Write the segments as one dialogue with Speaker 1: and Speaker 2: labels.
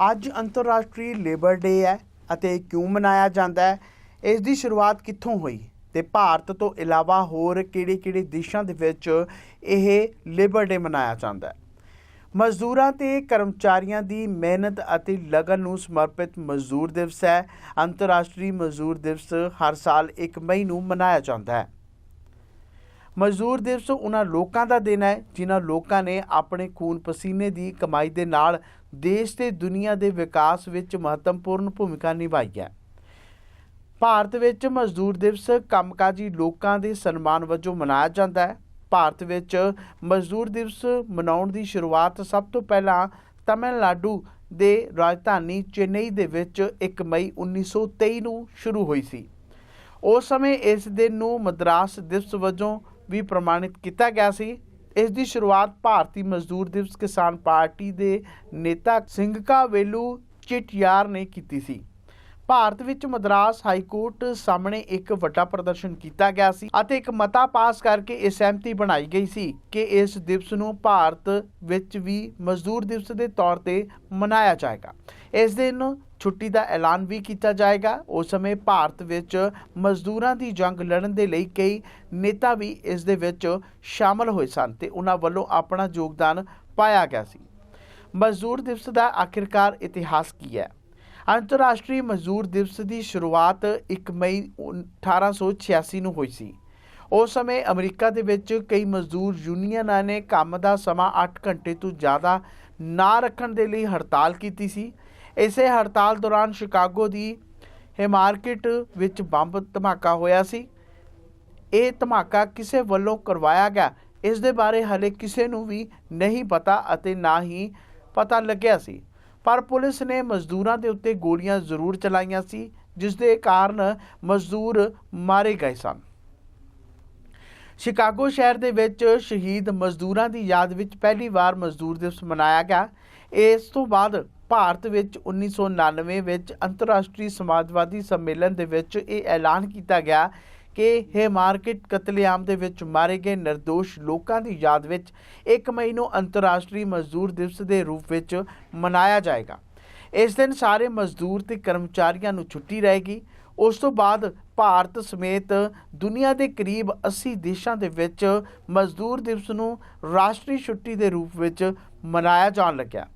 Speaker 1: ਅੱਜ ਅੰਤਰਰਾਸ਼ਟਰੀ ਲੇਬਰ ਡੇ ਹੈ ਅਤੇ ਕਿਉਂ ਮਨਾਇਆ ਜਾਂਦਾ ਹੈ? ਇਸ ਦੀ ਸ਼ੁਰੂਆਤ ਕਿੱਥੋਂ ਹੋਈ? ਤੇ ਭਾਰਤ ਤੋਂ ਇਲਾਵਾ ਹੋਰ ਕਿਹੜੇ-ਕਿਹੜੇ ਦੇਸ਼ਾਂ ਦੇ ਵਿੱਚ ਇਹ ਲੇਬਰ ਡੇ ਮਨਾਇਆ ਜਾਂਦਾ ਹੈ? ਮਜ਼ਦੂਰਾਂ ਤੇ ਕਰਮਚਾਰੀਆਂ ਦੀ ਮਿਹਨਤ ਅਤੇ ਲਗਨ ਨੂੰ ਸਮਰਪਿਤ ਮਜ਼ਦੂਰ ਦਿਵਸ ਹੈ। ਅੰਤਰਰਾਸ਼ਟਰੀ ਮਜ਼ਦੂਰ ਦਿਵਸ ਹਰ ਸਾਲ 1 ਮਈ ਨੂੰ ਮਨਾਇਆ ਜਾਂਦਾ ਹੈ। ਮਜ਼ਦੂਰ ਦਿਵਸ ਉਹਨਾਂ ਲੋਕਾਂ ਦਾ ਦਿਨ ਹੈ, ਜਿਨ੍ਹਾਂ ਲੋਕਾਂ ਨੇ ਆਪਣੇ ਖੂਨ ਪਸੀਨੇ ਦੀ ਕਮਾਈ ਦੇ ਨਾਲ ਦੇਸ਼ ਤੇ ਦੁਨੀਆ ਦੇ ਵਿਕਾਸ ਵਿੱਚ ਮਹੱਤਵਪੂਰਨ ਭੂਮਿਕਾ ਨਿਭਾਈ ਹੈ। ਭਾਰਤ ਵਿੱਚ ਮਜ਼ਦੂਰ ਦਿਵਸ ਕੰਮਕਾਜੀ ਲੋਕਾਂ ਦੇ ਸਨਮਾਨ ਵਜੋਂ ਮਨਾਇਆ ਜਾਂਦਾ ਹੈ। ਭਾਰਤ ਵਿੱਚ ਮਜ਼ਦੂਰ ਦਿਵਸ ਮਨਾਉਣ ਦੀ ਸ਼ੁਰੂਆਤ ਸਭ ਤੋਂ ਪਹਿਲਾਂ ਤਮਿਲਨਾਡੂ ਦੇ ਰਾਜਧਾਨੀ ਚੇਨਈ ਦੇ ਵਿੱਚ 1 ਮਈ 1923 ਨੂੰ ਸ਼ੁਰੂ ਹੋਈ ਸੀ। ਉਸ ਸਮੇਂ ਇਸ ਦਿਨ ਨੂੰ ਮਦਰਾਸ ਦਿਵਸ ਵਜੋਂ ਵੀ ਪ੍ਰਮਾਣਿਤ ਕੀਤਾ ਗਿਆ ਸੀ। ਇਸ ਦੀ ਸ਼ੁਰੂਆਤ ਭਾਰਤੀ ਮਜ਼ਦੂਰ ਦਿਵਸ ਕਿਸਾਨ ਪਾਰਟੀ ਦੇ ਨੇਤਾ ਸਿੰਘਕਾ ਵੇਲੂ ਚਿਟਯਾਰ ਨੇ ਕੀਤੀ ਸੀ। ਭਾਰਤ ਵਿੱਚ ਮਦਰਾਸ ਹਾਈ ਕੋਰਟ ਸਾਹਮਣੇ ਇੱਕ ਵੱਡਾ ਪ੍ਰਦਰਸ਼ਨ ਕੀਤਾ ਗਿਆ ਸੀ ਅਤੇ ਇੱਕ ਮਤਾ ਪਾਸ ਕਰਕੇ ਇਹ ਸਹਿਮਤੀ ਬਣਾਈ ਗਈ ਸੀ ਕਿ ਇਸ ਦਿਵਸ ਨੂੰ ਭਾਰਤ ਵਿੱਚ ਵੀ ਮਜ਼ਦੂਰ ਦਿਵਸ ਦੇ ਤੌਰ ਤੇ ਮਨਾਇਆ ਜਾਏਗਾ। ਇਸ ਦਿਨ ਛੁੱਟੀ ਦਾ ਐਲਾਨ ਵੀ ਕੀਤਾ ਜਾਏਗਾ। ਉਸ ਸਮੇਂ ਭਾਰਤ ਵਿੱਚ ਮਜ਼ਦੂਰਾਂ ਦੀ ਜੰਗ ਲੜਨ ਦੇ ਲਈ ਕਈ ਨੇਤਾ ਵੀ ਇਸ ਦੇ ਵਿੱਚ ਸ਼ਾਮਲ ਹੋਏ ਸਨ ਤੇ ਉਹਨਾਂ ਵੱਲੋਂ ਆਪਣਾ ਯੋਗਦਾਨ ਪਾਇਆ ਗਿਆ ਸੀ। ਮਜ਼ਦੂਰ ਦਿਵਸ ਦਾ ਆਖਿਰਕਾਰ ਇਤਿਹਾਸ ਕੀ ਹੈ? ਅੰਤਰਰਾਸ਼ਟਰੀ ਮਜ਼ਦੂਰ ਦਿਵਸ ਦੀ ਸ਼ੁਰੂਆਤ 1 ਮਈ 1886 ਨੂੰ ਹੋਈ ਸੀ। ਉਸ ਸਮੇਂ ਅਮਰੀਕਾ ਦੇ ਵਿੱਚ ਕਈ ਮਜ਼ਦੂਰ ਯੂਨੀਅਨਾਂ ਨੇ ਕੰਮ ਦਾ ਸਮਾਂ 8 ਘੰਟੇ ਤੋਂ ਜ਼ਿਆਦਾ ਨਾ ਰੱਖਣ ਦੇ ਲਈ ਹੜਤਾਲ ਕੀਤੀ ਸੀ। ਇਸੇ ਹੜਤਾਲ ਦੌਰਾਨ ਸ਼ਿਕਾਗੋ ਦੀ ਹੈਮਾਰਕੀਟ ਵਿੱਚ ਬੰਬ ਧਮਾਕਾ ਹੋਇਆ ਸੀ। ਇਹ ਧਮਾਕਾ ਕਿਸੇ ਵੱਲੋਂ ਕਰਵਾਇਆ ਗਿਆ, ਇਸ ਦੇ ਬਾਰੇ ਹਲੇ ਕਿਸੇ ਨੂੰ ਵੀ ਨਹੀਂ ਪਤਾ ਅਤੇ ਨਾ ਹੀ ਪਤਾ ਲੱਗਿਆ ਸੀ। ਪਰ ਪੁਲਿਸ ਨੇ ਮਜ਼ਦੂਰਾਂ ਦੇ ਉੱਤੇ ਗੋਲੀਆਂ ਜ਼ਰੂਰ ਚਲਾਈਆਂ ਸੀ, ਜਿਸ ਦੇ ਕਾਰਨ ਮਜ਼ਦੂਰ ਮਾਰੇ ਗਏ ਸਨ। ਸ਼ਿਕਾਗੋ ਸ਼ਹਿਰ ਦੇ ਵਿੱਚ ਸ਼ਹੀਦ ਮਜ਼ਦੂਰਾਂ ਦੀ ਯਾਦ ਵਿੱਚ ਪਹਿਲੀ ਵਾਰ ਮਜ਼ਦੂਰ ਦਿਵਸ ਮਨਾਇਆ ਗਿਆ। ਇਸ ਤੋਂ ਬਾਅਦ ਭਾਰਤ ਵਿੱਚ 1999 ਵਿੱਚ ਅੰਤਰਰਾਸ਼ਟਰੀ ਸਮਾਜਵਾਦੀ ਸੰਮੇਲਨ ਦੇ ਵਿੱਚ ਇਹ ਐਲਾਨ ਕੀਤਾ ਗਿਆ ਕਿ ਇਹ ਮਾਰਕੀਟ ਕਤਲੇਆਮ ਦੇ ਵਿੱਚ ਮਾਰੇ ਗਏ નિર્ਦੋਸ਼ ਲੋਕਾਂ ਦੀ ਯਾਦ ਵਿੱਚ 1 ਮਈ ਨੂੰ ਅੰਤਰਰਾਸ਼ਟਰੀ ਮਜ਼ਦੂਰ ਦਿਵਸ ਦੇ ਰੂਪ ਵਿੱਚ ਮਨਾਇਆ ਜਾਏਗਾ। ਇਸ ਦਿਨ ਸਾਰੇ ਮਜ਼ਦੂਰ ਤੇ ਕਰਮਚਾਰੀਆਂ ਨੂੰ ਛੁੱਟੀ ਰਹੇਗੀ। ਉਸ ਤੋਂ ਬਾਅਦ ਭਾਰਤ ਸਮੇਤ ਦੁਨੀਆ ਦੇ ਕਰੀਬ 80 ਦੇਸ਼ਾਂ ਦੇ ਵਿੱਚ ਮਜ਼ਦੂਰ ਦਿਵਸ ਨੂੰ ਰਾਸ਼ਟਰੀ ਛੁੱਟੀ ਦੇ ਰੂਪ ਵਿੱਚ ਮਨਾਇਆ ਜਾਣ ਲੱਗਿਆ।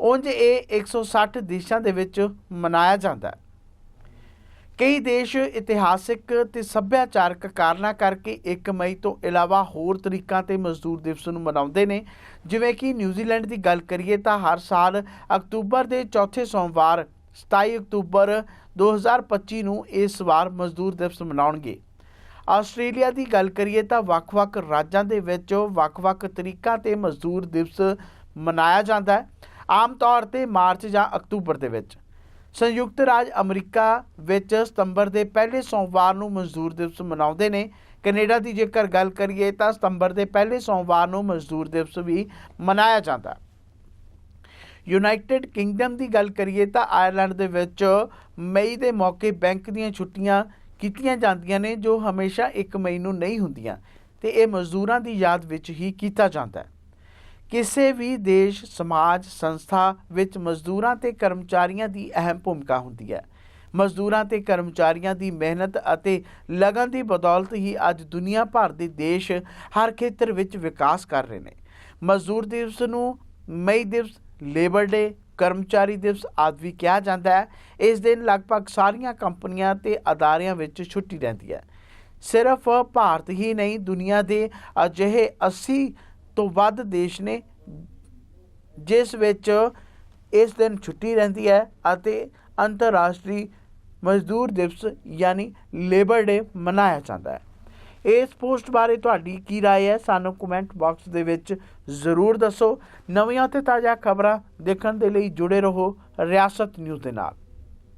Speaker 1: ਉਂਝ ਇਹ 160 ਦੇਸ਼ਾਂ ਦੇ ਵਿੱਚ ਮਨਾਇਆ ਜਾਂਦਾ ਹੈ। ਕਈ ਦੇਸ਼ ਇਤਿਹਾਸਿਕ ਤੇ ਸੱਭਿਆਚਾਰਕ ਕਾਰਨਾਂ ਕਰਕੇ 1 ਮਈ ਤੋਂ ਇਲਾਵਾ ਹੋਰ ਤਰੀਕਾਂ ਤੇ ਮਜ਼ਦੂਰ ਦਿਵਸ ਨੂੰ ਮਨਾਉਂਦੇ ਨੇ। ਜਿਵੇਂ ਕਿ ਨਿਊਜ਼ੀਲੈਂਡ ਦੀ ਗੱਲ ਕਰੀਏ ਤਾਂ ਹਰ ਸਾਲ ਅਕਤੂਬਰ ਦੇ ਚੌਥੇ ਸੋਮਵਾਰ 27 ਅਕਤੂਬਰ 2025 ਨੂੰ ਇਸ ਵਾਰ ਮਜ਼ਦੂਰ ਦਿਵਸ ਮਨਾਉਣਗੇ। ਆਸਟ੍ਰੇਲੀਆ ਦੀ ਗੱਲ ਕਰੀਏ ਤਾਂ ਵੱਖ-ਵੱਖ ਰਾਜਾਂ ਦੇ ਵਿੱਚ ਵੱਖ-ਵੱਖ ਤਰੀਕਾਂ ਤੇ ਮਜ਼ਦੂਰ ਦਿਵਸ ਮਨਾਇਆ ਜਾਂਦਾ ਹੈ। ਆਮ ਤੌਰ ਤੇ ਮਾਰਚ ਜਾਂ ਅਕਤੂਬਰ ਦੇ ਵਿੱਚ। ਸੰਯੁਕਤ ਰਾਜ ਅਮਰੀਕਾ ਵਿੱਚ ਸਤੰਬਰ ਦੇ ਪਹਿਲੇ ਸੋਮਵਾਰ ਨੂੰ ਮਜ਼ਦੂਰ ਦਿਵਸ ਮਨਾਉਂਦੇ ਨੇ। ਕੈਨੇਡਾ ਦੀ ਜੇਕਰ ਗੱਲ ਕਰੀਏ ਤਾਂ ਸਤੰਬਰ ਦੇ ਪਹਿਲੇ ਸੋਮਵਾਰ ਨੂੰ ਮਜ਼ਦੂਰ ਦਿਵਸ ਵੀ ਮਨਾਇਆ ਜਾਂਦਾ। ਹੈ ਯੂਨਾਈਟਿਡ ਕਿੰਗਡਮ ਦੀ ਗੱਲ ਕਰੀਏ ਤਾਂ ਆਇਰਲੈਂਡ ਦੇ ਵਿੱਚ ਮਈ ਦੇ ਮੌਕੇ ਬੈਂਕ ਦੀਆਂ ਛੁੱਟੀਆਂ ਕੀਤੀਆਂ ਜਾਂਦੀਆਂ ਨੇ, ਜੋ ਹਮੇਸ਼ਾ 1 ਮਈ ਨੂੰ ਨਹੀਂ ਹੁੰਦੀਆਂ ਤੇ ਇਹ ਮਜ਼ਦੂਰਾਂ ਦੀ ਯਾਦ ਵਿੱਚ ਹੀ ਕੀਤਾ ਜਾਂਦਾ ਹੈ। ਕਿਸੇ ਵੀ ਦੇਸ਼, ਸਮਾਜ, ਸੰਸਥਾ ਵਿੱਚ ਮਜ਼ਦੂਰਾਂ ਤੇ ਕਰਮਚਾਰੀਆਂ ਦੀ ਅਹਿਮ ਭੂਮਿਕਾ ਹੁੰਦੀ ਹੈ। ਮਜ਼ਦੂਰਾਂ ਤੇ ਕਰਮਚਾਰੀਆਂ ਦੀ ਮਿਹਨਤ ਅਤੇ ਲਗਨ ਦੀ ਬਦੌਲਤ ਹੀ ਅੱਜ ਦੁਨੀਆ ਭਰ ਦੇ ਦੇਸ਼ ਹਰ ਖੇਤਰ ਵਿੱਚ ਵਿਕਾਸ ਕਰ ਰਹੇ ਨੇ। ਮਜ਼ਦੂਰ ਦਿਵਸ ਨੂੰ ਮਈ ਦਿਵਸ, ਲੇਬਰ ਡੇ, ਕਰਮਚਾਰੀ ਦਿਵਸ ਆਦਿ ਵੀ ਕਿਹਾ ਜਾਂਦਾ ਹੈ। ਇਸ ਦਿਨ ਲਗਭਗ ਸਾਰੀਆਂ ਕੰਪਨੀਆਂ ਤੇ ਅਦਾਰਿਆਂ ਵਿੱਚ ਛੁੱਟੀ ਰਹਿੰਦੀ ਹੈ। ਸਿਰਫ ਭਾਰਤ ਹੀ ਨਹੀਂ, ਦੁਨੀਆ ਦੇ ਅਜਿਹੇ 80 ਤੋਂ ਵੱਧ ਦੇਸ਼ ਨੇ ਜਿਸ ਵਿੱਚ ਇਸ ਦਿਨ ਛੁੱਟੀ ਰਹਿੰਦੀ ਹੈ ਅਤੇ ਅੰਤਰਰਾਸ਼ਟਰੀ ਮਜ਼ਦੂਰ ਦਿਵਸ ਯਾਨੀ ਲੇਬਰ ਡੇ ਮਨਾਇਆ ਜਾਂਦਾ ਹੈ ਇਸ ਪੋਸਟ ਬਾਰੇ ਤੁਹਾਡੀ ਕੀ رائے ਹੈ ਸਾਨੂੰ ਕਮੈਂਟ ਬਾਕਸ ਦੇ ਵਿੱਚ ਜ਼ਰੂਰ ਦੱਸੋ ਨਵੀਆਂ ਤੇ ਤਾਜ਼ਾ ਖਬਰਾਂ ਦੇਖਣ ਦੇ ਲਈ ਜੁੜੇ ਰਹੋ ਰਿਆਸਤ ਨਿਊਜ਼ ਦੇ ਨਾਲ